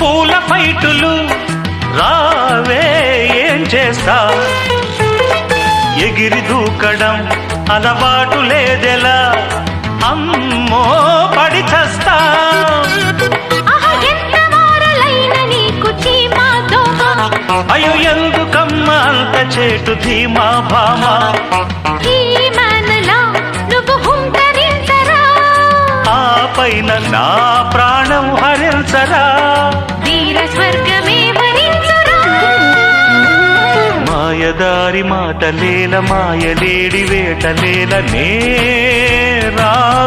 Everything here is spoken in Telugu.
పూల ఫైటులు రావే ఏం చేస్తా? ఎగిరి దూకడం అలవాటు లేదెలా? అమ్మో పడి చస్తా. అయ్యో ఎందుకమ్మ అంత చేటు ధీమా భామా? పైన నా ప్రాణం హరించరా? వీర స్వర్గమే వరించురా. మాయదారి మాటలేల మాయలేడి వేటలేల నే రాను పో